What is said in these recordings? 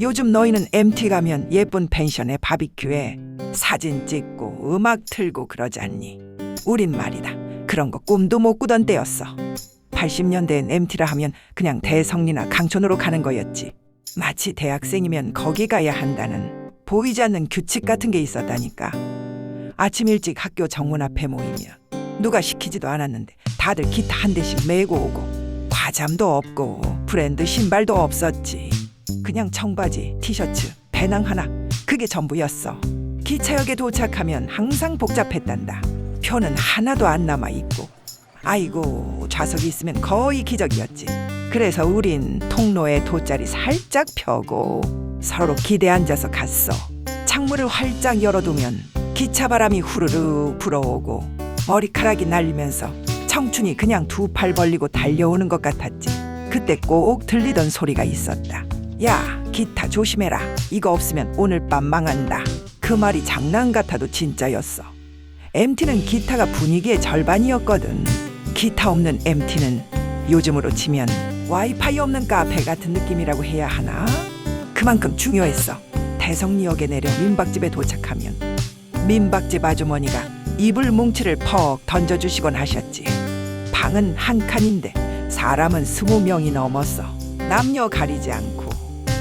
요즘 너희는 MT 가면 예쁜 펜션에 바비큐에 사진 찍고 음악 틀고 그러잖니. 우린 말이다. 그런 거 꿈도 못 꾸던 때였어. 80년대엔 MT라 하면 그냥 대성리나 강촌으로 가는 거였지. 마치 대학생이면 거기 가야 한다는 보이지 않는 규칙 같은 게 있었다니까. 아침 일찍 학교 정문 앞에 모이면 누가 시키지도 않았는데 다들 기타 한 대씩 메고 오고 과잠도 없고 브랜드 신발도 없었지. 그냥 청바지, 티셔츠, 배낭 하나 그게 전부였어. 기차역에 도착하면 항상 복잡했단다. 표는 하나도 안 남아 있고. 아이고 좌석이 있으면 거의 기적이었지. 그래서 우린 통로에 돗자리 살짝 펴고 서로 기대 앉아서 갔어. 창문을 활짝 열어두면 기차 바람이 후루룩 불어오고 머리카락이 날리면서 청춘이 그냥 두 팔 벌리고 달려오는 것 같았지. 그때 꼭 들리던 소리가 있었다. 야, 기타 조심해라. 이거 없으면 오늘 밤 망한다. 그 말이 장난 같아도 진짜였어. MT는 기타가 분위기의 절반이었거든. 기타 없는 MT는 요즘으로 치면 와이파이 없는 카페 같은 느낌이라고 해야 하나? 그만큼 중요했어. 대성리역에 내려 민박집에 도착하면 민박집 아주머니가 이불 뭉치를 퍽 던져주시곤 하셨지. 방은 한 칸인데 사람은 스무 명이 넘었어. 남녀 가리지 않고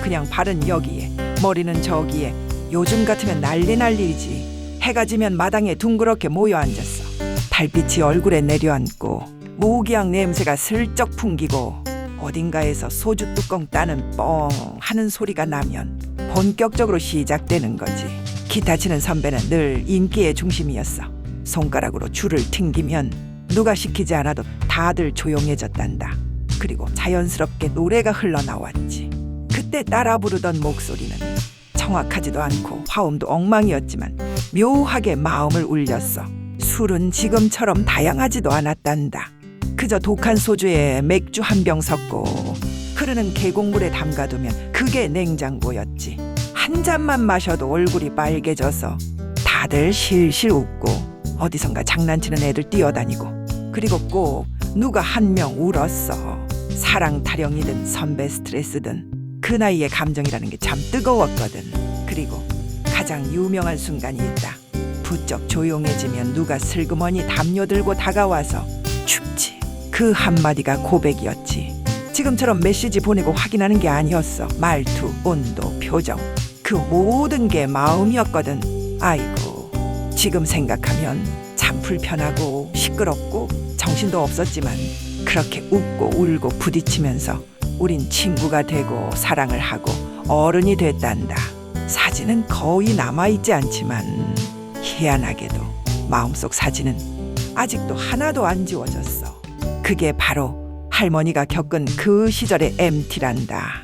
그냥 발은 여기에 머리는 저기에 요즘 같으면 난리 난리지. 해가 지면 마당에 둥그렇게 모여 앉았어. 달빛이 얼굴에 내려앉고 모기향 냄새가 슬쩍 풍기고 어딘가에서 소주 뚜껑 따는 뻥 하는 소리가 나면 본격적으로 시작되는 거지. 기타 치는 선배는 늘 인기의 중심이었어. 손가락으로 줄을 튕기면 누가 시키지 않아도 다들 조용해졌단다. 그리고 자연스럽게 노래가 흘러나왔지. 그때 따라 부르던 목소리는 정확하지도 않고 화음도 엉망이었지만 묘하게 마음을 울렸어. 술은 지금처럼 다양하지도 않았단다. 그저 독한 소주에 맥주 한 병 섞고 흐르는 계곡물에 담가두면 그게 냉장고였지. 한 잔만 마셔도 얼굴이 빨개져서 다들 실실 웃고 어디선가 장난치는 애들 뛰어다니고 그리고 꼭 누가 한 명 울었어. 사랑 타령이든 선배 스트레스든 그 나이의 감정이라는 게 참 뜨거웠거든. 그리고 가장 유명한 순간이 있다. 부쩍 조용해지면 누가 슬그머니 담요 들고 다가와서 춥지. 그 한마디가 고백이었지. 지금처럼 메시지 보내고 확인하는 게 아니었어. 말투, 온도, 표정. 그 모든 게 마음이었거든. 아이고. 지금 생각하면 참 불편하고 시끄럽고 정신도 없었지만 그렇게 웃고 울고 부딪히면서 우린 친구가 되고 사랑을 하고 어른이 됐단다. 사진은 거의 남아있지 않지만 희한하게도 마음속 사진은 아직도 하나도 안 지워졌어. 그게 바로 할머니가 겪은 그 시절의 MT란다.